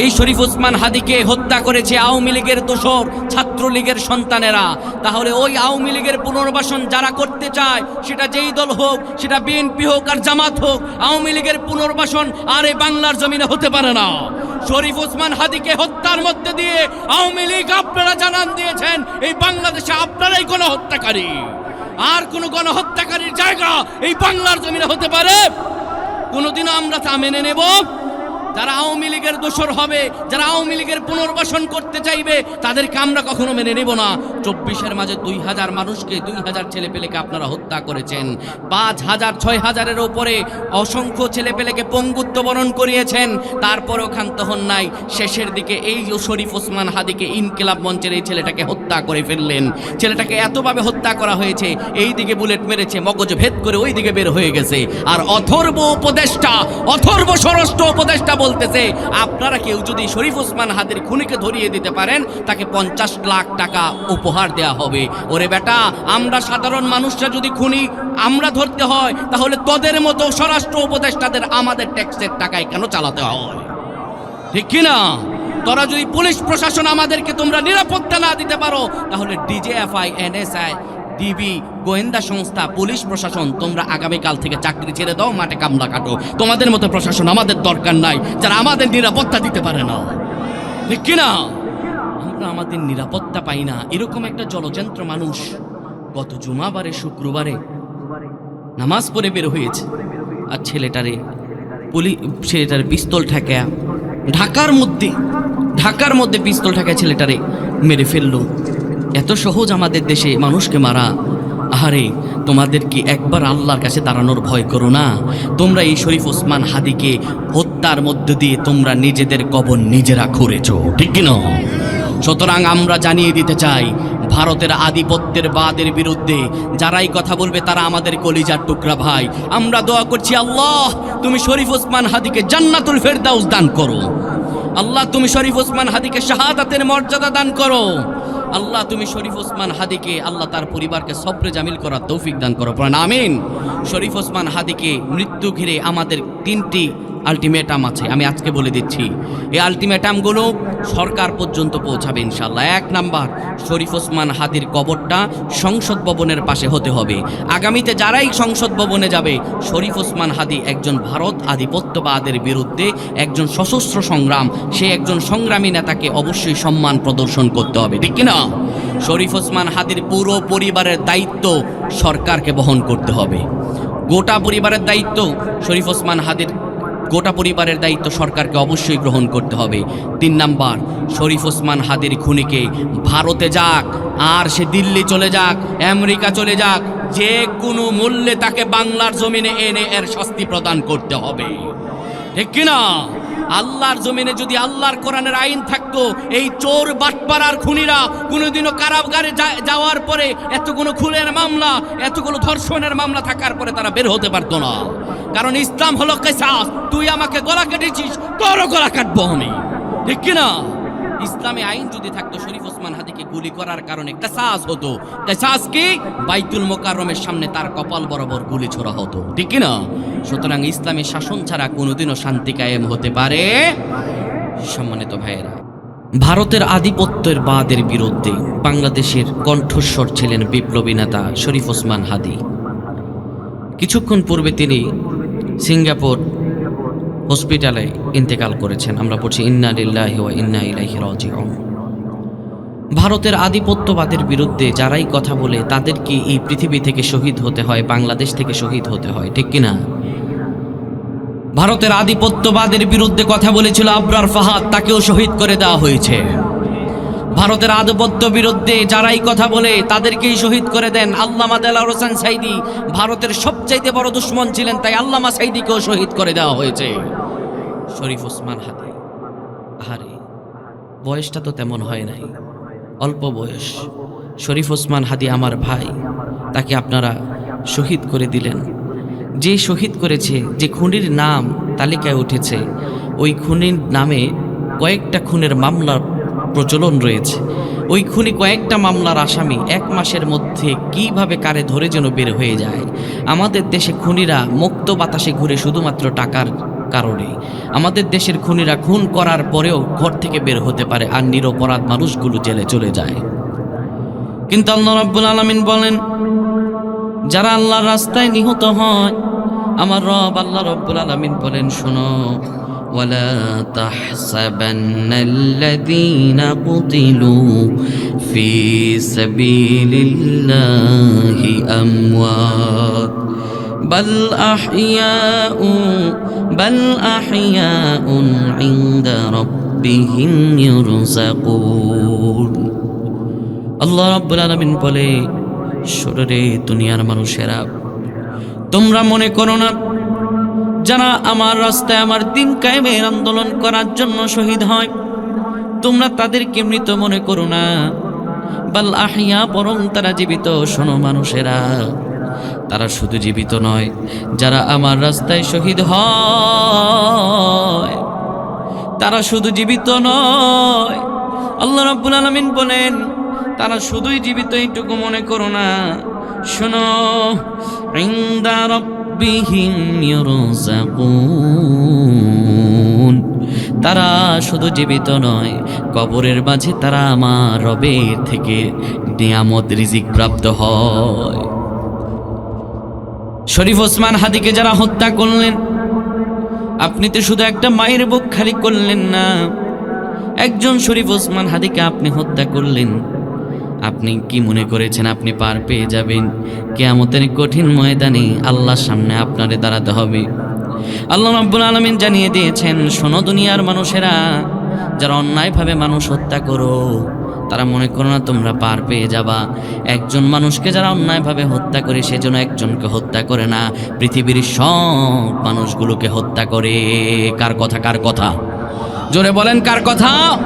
এই শরীফ ওসমান হাদিকে হত্যা করেছে আওয়ামী লীগের দোসর ছাত্রলীগের সন্তানেরা। তাহলে ওই আওয়ামী লীগের পুনর্বাসন যারা করতে চায়, সেটা যেই দল হোক, সেটা বিএনপি হোক আর জামাত হোক, আওয়ামী লীগের পুনর্বাসন আর এই বাংলার জমিনে হতে পারে না। শরীফ ওসমান হাদিকে হত্যার মধ্যে দিয়ে আওয়ামী লীগ আপনারা জানান দিয়েছেন, এই বাংলাদেশে আপনারাই কোনো হত্যাকারী আর কোনো গণহত্যাকারীর জায়গা এই বাংলার জমিনে হতে পারে? কোনোদিনও আমরা তা মেনে নেব। যারা আওয়ামী লীগের দোসর হবে, যারা আওয়ামী লীগের পুনর্বাসন করতে চাইবে, তাদেরকে আমরা কখনো মেনে নেব না। চব্বিশের মাঝে দুই হাজার মানুষকে দুই হাজার ছেলেপেলেকে আপনারা হত্যা করেছেন। পাঁচ হাজার, ছয় হাজারের ওপরে অসংখ্য ছেলেপেলেকে পঙ্গুত্ব বরণ করিয়েছেন। তারপরেও ক্ষান্ত হন নাই। শেষের দিকে এই শরীফ ওসমান হাদিকে ইনকিলাব মঞ্চের এই ছেলেটাকে হত্যা করে ফেললেন। ছেলেটাকে এতভাবে হত্যা করা হয়েছে, এই দিকে বুলেট মেরেছে, মগজ ভেদ করে ওই দিকে বের হয়ে গেছে। আর অথর্ব উপদেষ্টা, অথর্ব স্বরাষ্ট্র উপদেষ্টা বলতেছে, আপনারা কেউ যদি শরীফ ওসমান হাদির খুনিকে ধরিয়ে দিতে পারেন, তাকে পঞ্চাশ লাখ টাকা উপহার দেয়া হবে। ওরে বেটা, আমরা সাধারণ মানুষরা যদি খুনি, আমরা ধরতে হয়, তাহলে তোদের মতো স্বরাষ্ট্র উপদেষ্টাদের আমাদের ট্যাক্সের টাকায় কেন চালাতে হয়? ঠিক কি না তোরা যদি পুলিশ প্রশাসন আমাদেরকে তোমরা নিরাপত্তা না দিতে পারো, তাহলে ডিজেএফআই, এনএসআই ডিবি, গোয়েন্দা সংস্থা, পুলিশ প্রশাসন, তোমরা আগামীকাল থেকে চাকরি ছেড়ে দাও, মাঠে কামলা কাটো। তোমাদের মতো প্রশাসন আমাদের দরকার নাই, যারা আমাদের নিরাপত্তা দিতে পারে না। ঠিক কি না আমরা আমাদের নিরাপত্তা পাই না। এরকম একটা জলযন্ত্র মানুষ গত জুমাবারে, শুক্রবারে নামাজ পড়ে বের হয়েছে। আর ছেলেটারে পুলি, ছেলেটার পিস্তল ঠেকা ঢাকার মধ্যে ঢাকার মধ্যে পিস্তল ঠেকা ছেলেটারে মেরে ফেলল। এত সহজ আমাদের দেশে মানুষকে মারা। আহারে তোমাদের কি একবার আল্লাহর কাছে দাঁড়ানোর ভয় করো না। তোমরা এই শরীফ ওসমান হাদিকে হত্যার মধ্য দিয়ে তোমরা নিজেদের কবর নিজেরা খুঁড়েছ, ঠিক কি না? সুতরাং আমরা জানিয়ে দিতে চাই, ভারতের আধিপত্যের বাদের বিরুদ্ধে যারাই কথা বলবে তারা আমাদের কলিজার টুকরা ভাই। আমরা দোয়া করছি, আল্লাহ, তুমি শরীফ ওসমান হাদিকে জান্নাতুল ফেরদাউস দান করো। আল্লাহ, তুমি শরীফ ওসমান হাদিকে শাহাদাতের মর্যাদা দান করো। আল্লাহ, তুমি শরীফ ওসমান হাদিকে আল্লাহ তার পরিবারকে সবরে জামিল করার তৌফিক দান করো। প্রাণ আমিন। শরীফ ওসমান হাদিকে মৃত্যু ঘিরে আমাদের তিনটি আলটিমেটাম আছে, আমি আজকে বলে দিচ্ছি। এই আলটিমেটামগুলো সরকার পর্যন্ত পৌঁছাবে ইনশাল্লাহ এক নাম্বার, শরীফ ওসমান হাদির কবরটা সংসদ ভবনের পাশে হতে হবে। আগামীতে যারাই সংসদ ভবনে যাবে, শরীফ ওসমান হাদি একজন ভারত আধিপত্যবাদের বিরুদ্ধে একজন সশস্ত্র সংগ্রাম, সে একজন সংগ্রামী নেতাকে অবশ্যই সম্মান প্রদর্শন করতে হবে। ঠিক কিনা? শরীফ ওসমান হাদির পুরো পরিবারের দায়িত্ব সরকারকে বহন করতে হবে। গোটা পরিবারের দায়িত্ব শরীফ ওসমান হাদির গোটা পরিবারের দায়িত্ব সরকারকে অবশ্যই গ্রহণ করতে হবে। তিন নাম্বার, শরীফ ওসমান হাদির খুনিকে ভারতে যাক, আর সে দিল্লি চলে যাক, আমেরিকা চলে যাক, যে কোনো মূল্যে তাকে বাংলার জমিনে এনে এর শাস্তি প্রদান করতে হবে। ঠিক কিনা? আল্লাহর জমিনে যদি আল্লাহর কোরআনের আইন থাকতো, এই চোর, বাটপাড়ার খুনিরা কোনোদিনও কারাবগারে যাওয়ার পরে এতগুলো খুনের মামলা, এতগুলো ধর্ষণের মামলা থাকার পরে তারা বের হতে পারতো না। কারণ ইসলাম হলো কেসাস। তুই আমাকে গলা কেটেছিস তোরও গলা কাটবো আমি। ঠিক কিনা? ইসলামে আইন যদি থাকতো, শরীফ ওসমান হাদিকে গুলি করার কারণে কেসাস হতো। কেসাস কি? বাইতুল মোকাররমের সামনে তার কপাল বরাবর গুলি ছোড়া হতো। ঠিক কিনা? সুতরাং ইসলামী শাসন ছাড়া কোনোদিনও শান্তি কায়েম হতে পারে সম্মানিত ভাইয়েরা, ভারতের আধিপত্যের বাদের বিরুদ্ধে বাংলাদেশের কণ্ঠস্বর ছিলেন বিপ্লবী নেতা শরীফ ওসমান হাদি। কিছুক্ষণ পূর্বে তিনি সিঙ্গাপুর হসপিটালে ইন্তেকাল করেছেন। আমরা পড়ছি, ইন্না লিল্লাহি ওয়া ইন্না ইলাইহি রাজিউন। ভারতের আধিপত্যবাদের বিরুদ্ধে যারাই কথা বলে, তাদের কি এই পৃথিবী থেকে শহীদ হতে হয়, বাংলাদেশ থেকে শহীদ হতে হয়, ঠিক কিনা? ভারতের আধিপত্যবাদের বিরুদ্ধে কথা বলেছিল আবরার ফাহাদ, তাকেও শহীদ করে দেওয়া হয়েছে। ভারতের আধিপত্য বিরুদ্ধে যারাই কথা বলে তাদেরকেই শহীদ করে দেন আল্লামা দেলার হোসেন সাইদি। ভারতের সবচাইতে বড় দুশ্মন ছিলেন, তাই আল্লামা সাইদিকেও শহীদ করে দেওয়া হয়েছে। শরীফ ওসমান হাদি আহারে, বয়সটা তো তেমন হয় নাই। অল্প বয়স। শরীফ ওসমান হাদি আমার ভাই, তাকে আপনারা শহীদ করে দিলেন। যে শহীদ করেছে, যে খুনির নাম তালিকায় উঠেছে, ওই খুনির নামে কয়েকটা খুনের মামলার প্রচলন রয়েছে। ওই খুনি কয়েকটা মামলার আসামি এক মাসের মধ্যে কীভাবে কারে ধরে যেন বের হয়ে যায়? আমাদের দেশে খুনিরা মুক্ত বাতাসে ঘুরে শুধুমাত্র টাকার কারণে। আমাদের দেশের খুনিরা খুন করার পরেও ঘর থেকে বের হতে পারে আর নিরপরাধ মানুষগুলো জেলে চলে যায়। কিন্তু আল্লাহ রাব্বুল আলামিন বলেন, যারা আল্লাহর রাস্তায় নিহত হয়, আমার রব আল্লাহ রব্বুল আলামিন বলেন, শোনো ولا تحسبن الذين قتلوا في سبيل الله أموات بل أحياء بل أحياء عند ربهم يرزقون আল্লাহ রাব্বুল আলামিন বলে শরীরে দুনিয়ার মানুষেরা তোমরা মনে করো না যারা আমার রাস্তায় আমার দিন কায়েমের আন্দোলন করার জন্য শহীদ হয়, তোমরা তাদেরকে মৃত মনে করো না। বাল আহিয়া, বরং তারা জীবিত, শোনো মানুষেরা। তারা শুধু জীবিত নয়, যারা আমার রাস্তায় শহীদ হয়, তারা শুধু জীবিত নয়। আল্লাহ রাব্বুল আলামিন বলেন, তারা শুধুই জীবিত, এইটুকু মনে করো না। শোনো রাব্বিহিম তারা শুধু জীবিত নয়, কবরের মাঝে তারা আমার রবের থেকে নিয়ামত, রিজিক প্রাপ্ত হয়। শরীফ ওসমান হাদিকে যারা হত্যা করলেন, আপনি তো শুধু একটা মায়ের বুক খালি করলেন না, একজন শরীফ ওসমান হাদিকে আপনি হত্যা করলেন। আপনি কি মনে করেছেন আপনি পার পেয়ে যাবেন? কেয়ামতের কঠিন ময়দানে আল্লাহর সামনে আপনারে দাঁড়াতে হবে। আল্লাহ রাব্বুল আলামিন জানিয়ে দিয়েছেন, শোনো দুনিয়ার মানুষেরা, যারা অন্যায়ভাবে মানুষ হত্যা করো, তারা মনে করো না তোমরা পার পেয়ে যাবা। একজন মানুষকে যারা অন্যায়ভাবে হত্যা করে সেজন্য একজনকে হত্যা করে না, পৃথিবীর সব মানুষগুলোকে হত্যা করে। কার কথা কার কথা? জোরে বলেন, কার কথা?